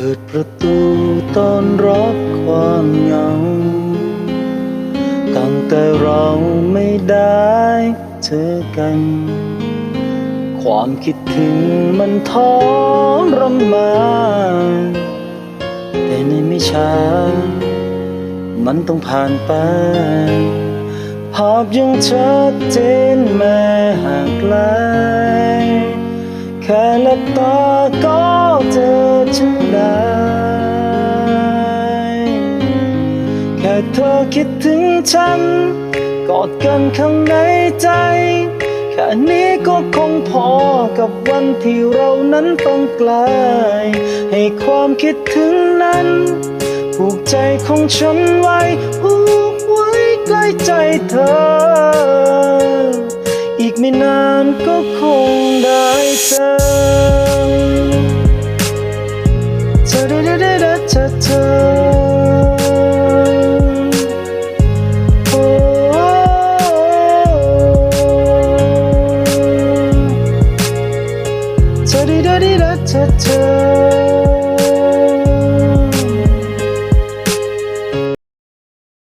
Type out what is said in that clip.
ปิดปราะความเหงา ตั้งแต่เราไม่ได้เจอกัน ความคิดถึงมันทรมานแต่ในไม่ช้า มันต้องผ่านไป ภาพยังชัดเจนแม้ห่างไกล แค่หลับตาก็ ฉันได้ แค่เธอคิดถึงฉัน กอดกันข้างในใจ แค่นี้ก็คงพอกับวันที่เรานั้นต้องไกล ให้ความคิดถึงนั้นผูกใจของฉันไว้ผูกไว้ใกล้ใจเธอ อีกไม่นานก็คงได้เจอ เธอเธ